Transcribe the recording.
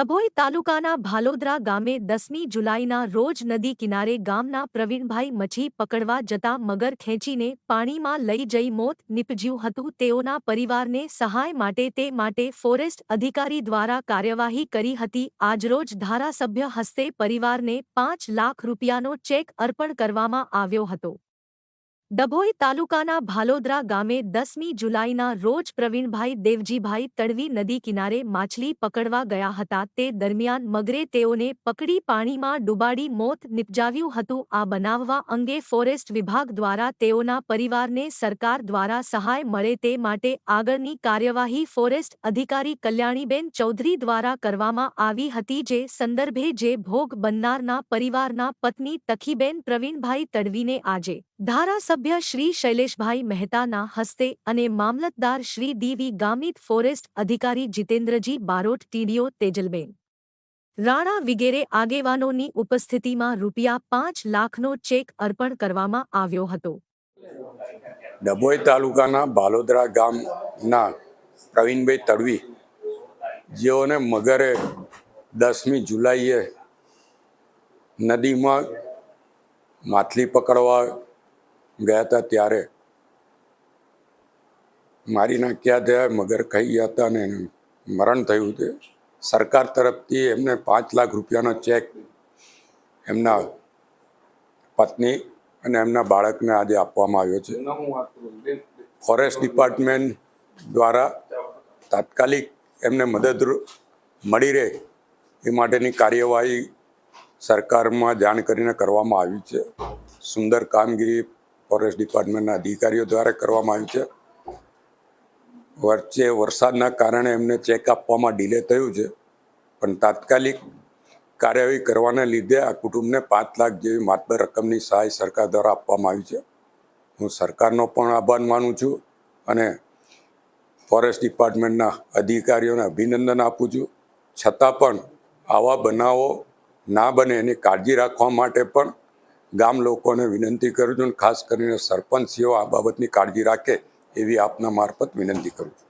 ડભોઈ તાલુકાના ભાલોદરા ગામે દસમી જુલાઈના રોજ નદી કિનારે ગામના પ્રવીણભાઈ મચ્છી પકડવા જતા મગર ખેંચીને પાણીમાં લઈ જઈ મોત નીપજ્યું હતું. તેઓના પરિવારને સહાય માટે તે માટે ફોરેસ્ટ અધિકારી દ્વારા કાર્યવાહી કરી હતી. આજરોજ ધારાસભ્ય હસ્તે પરિવારને પાંચ લાખ રૂપિયાનો ચેક અર્પણ કરવામાં આવ્યો હતો. ડભોઈ તાલુકાના ભાલોદરા ગામે દસમી જુલાઈના રોજ પ્રવીણભાઈ દેવજીભાઈ તડવી નદી કિનારે માછલી પકડવા ગયા હતા. તે દરમિયાન મગરે તેઓને પકડી પાણીમાં ડૂબાડી મોત નિપજાવ્યું હતું. આ બનાવવા અંગે ફોરેસ્ટ વિભાગ દ્વારા તેઓના પરિવારને સરકાર દ્વારા સહાય મળે તે માટે આગળની કાર્યવાહી ફોરેસ્ટ અધિકારી કલ્યાણીબેન ચૌધરી દ્વારા કરવામાં આવી હતી, જે સંદર્ભે જે ભોગ બનનારના પરિવારના પત્ની તખીબેન પ્રવીણભાઈ તડવીને આજે ધારાસભ્ય શ્રી શૈલેષભાઈ મહેતાના હસ્તે અને મામલતદાર શ્રી ડીવી ગામિત ફોરેસ્ટ અધિકારી જીતેન્દ્રજી બારોટ, ટીડીઓ તેજલબેન. રાણા વિગેરે આગેવાનોની ઉપસ્થિતિમાં રૂપિયા પાંચ લાખનો ચેક અર્પણ કરવામાં આવ્યો હતો. ડભોઈ તાલુકાના બાલોદરા ગામના પ્રવીણભાઈ તડવી, જેઓને મગરે દસમી જુલાઈએ નદીમાં માછલી પકડવા ગયા હતા ત્યારે મારી નાખ્યા ત્યાં મગર ખાઈ ગયા હતા અને મરણ થયું છે સરકાર તરફથી એમને પાંચ લાખ રૂપિયાનો ચેક એમના પત્ની અને એમના બાળકને આજે આપવામાં આવ્યો છે. ફોરેસ્ટ ડિપાર્ટમેન્ટ દ્વારા તાત્કાલિક એમને મદદરૂપ મળી રહે એ માટેની કાર્યવાહી સરકારમાં જાણ કરીને કરવામાં આવી છે. સુંદર કામગીરી ફોરેસ્ટ ડિપાર્ટમેન્ટના અધિકારીઓ દ્વારા કરવામાં આવ્યું છે. વચ્ચે વરસાદના કારણે એમને ચેક આપવામાં ડિલે થયું છે. પણ તાત્કાલિક કાર્યવાહી કરવાને લીધે આ કુટુંબને પાંચ લાખ જેવી માતબર રકમની સહાય સરકાર દ્વારા આપવામાં આવી છે. હું સરકારનો પણ આભાર માનું છું અને ફોરેસ્ટ ડિપાર્ટમેન્ટના અધિકારીઓને અભિનંદન આપું છું. છતાં પણ આવા બનાવો ના બને એની કાળજી રાખવા માટે પણ ગામ લોકોને વિનંતી કરું છું ખાસ કરીને સરપંચીઓ આ બાબતની કાળજી રાખે એવી આપના મારફત વિનંતી કરું છું.